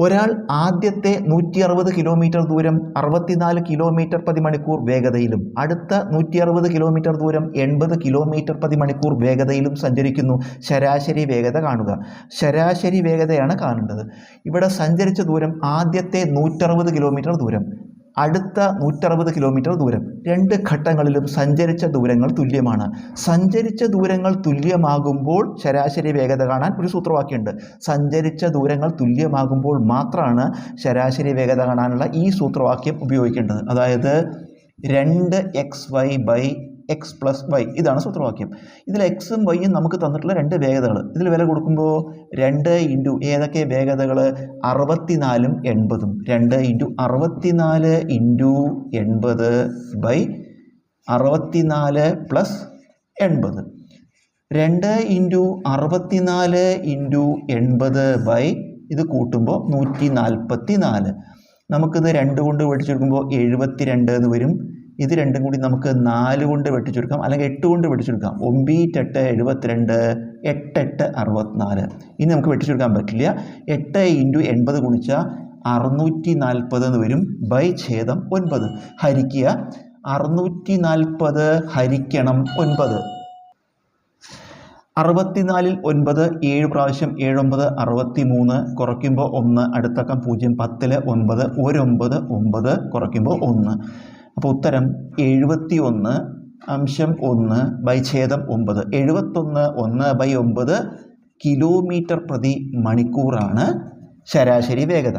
ഒരാൾ ആദ്യത്തെ നൂറ്റി അറുപത് കിലോമീറ്റർ ദൂരം അറുപത്തിനാല് കിലോമീറ്റർ പ്രതി മണിക്കൂർ വേഗതയിലും അടുത്ത നൂറ്റി അറുപത് കിലോമീറ്റർ ദൂരം എൺപത് കിലോമീറ്റർ പ്രതി മണിക്കൂർ വേഗതയിലും സഞ്ചരിക്കുന്നു. ശരാശരി വേഗത കാണുക. ശരാശരി വേഗതയാണ് കാണേണ്ടത്. ഇവിടെ സഞ്ചരിച്ച ദൂരം ആദ്യത്തെ നൂറ്ററുപത് കിലോമീറ്റർ ദൂരം. അടുത്ത നൂറ്ററുപത് കിലോമീറ്റർ ദൂരം. രണ്ട് ഘട്ടങ്ങളിലും സഞ്ചരിച്ച ദൂരങ്ങൾ തുല്യമാണ്. സഞ്ചരിച്ച ദൂരങ്ങൾ തുല്യമാകുമ്പോൾ ശരാശരി വേഗത കാണാൻ ഒരു സൂത്രവാക്യമുണ്ട്. സഞ്ചരിച്ച ദൂരങ്ങൾ തുല്യമാകുമ്പോൾ മാത്രമാണ് ശരാശരി വേഗത കാണാനുള്ള ഈ സൂത്രവാക്യം ഉപയോഗിക്കേണ്ടത്. അതായത് രണ്ട് X Y by X plus Y ഇതാണ് സൂത്രവാക്യം. ഇതിൽ എക്സും വൈയും നമുക്ക് തന്നിട്ടുള്ള രണ്ട് വേഗതകൾ. ഇതിൽ വില കൊടുക്കുമ്പോൾ രണ്ട് ഇന്റു ഏതൊക്കെ വേഗതകൾ? അറുപത്തിനാലും എൺപതും. രണ്ട് ഇന്റു അറുപത്തിനാല് ഇന്റു എൺപത് ബൈ അറുപത്തിനാല് പ്ലസ് എൺപത്. രണ്ട് ഇന്റു അറുപത്തിനാല് ഇന്റു എൺപത് ബൈ ഇത് കൂട്ടുമ്പോൾ നൂറ്റി നാൽപ്പത്തി നാല് നമുക്കിത് രണ്ട് കൊണ്ട് പഠിച്ചെടുക്കുമ്പോൾ എഴുപത്തി രണ്ട് എന്ന് വരും. ഇത് രണ്ടും കൂടി നമുക്ക് നാല് കൊണ്ട് വെട്ടിച്ചെടുക്കാം അല്ലെങ്കിൽ എട്ട് കൊണ്ട് വെട്ടിച്ചെടുക്കാം ഒമ്പീറ്റെട്ട് എഴുപത്തിരണ്ട് എട്ടെട്ട് അറുപത്തിനാല്. ഇനി നമുക്ക് വെട്ടിച്ചെടുക്കാൻ പറ്റില്ല. എട്ട് ഇന്റു എൺപത് ഗുണിച്ചാൽ അറുന്നൂറ്റി നാൽപ്പത് എന്ന് വരും. ബൈ ഛേദം ഒൻപത്. ഹരിക്കുക. അറുന്നൂറ്റി നാൽപ്പത് ഹരിക്കണം ഒൻപത്. അറുപത്തിനാലിൽ ഒൻപത് ഏഴ് പ്രാവശ്യം ഏഴൊമ്പത് അറുപത്തി മൂന്ന് കുറയ്ക്കുമ്പോൾ ഒന്ന്. അടുത്തക്കം പൂജ്യം പത്തിൽ ഒൻപത് ഒരൊമ്പത് ഒമ്പത് കുറയ്ക്കുമ്പോൾ ഒന്ന്. അപ്പോൾ ഉത്തരം എഴുപത്തി ഒന്ന് അംശം ഒന്ന് ബൈ ഛേദം ഒമ്പത്. എഴുപത്തൊന്ന് ഒന്ന് ബൈ ഒമ്പത് കിലോമീറ്റർ പ്രതി മണിക്കൂറാണ് ശരാശരി വേഗത.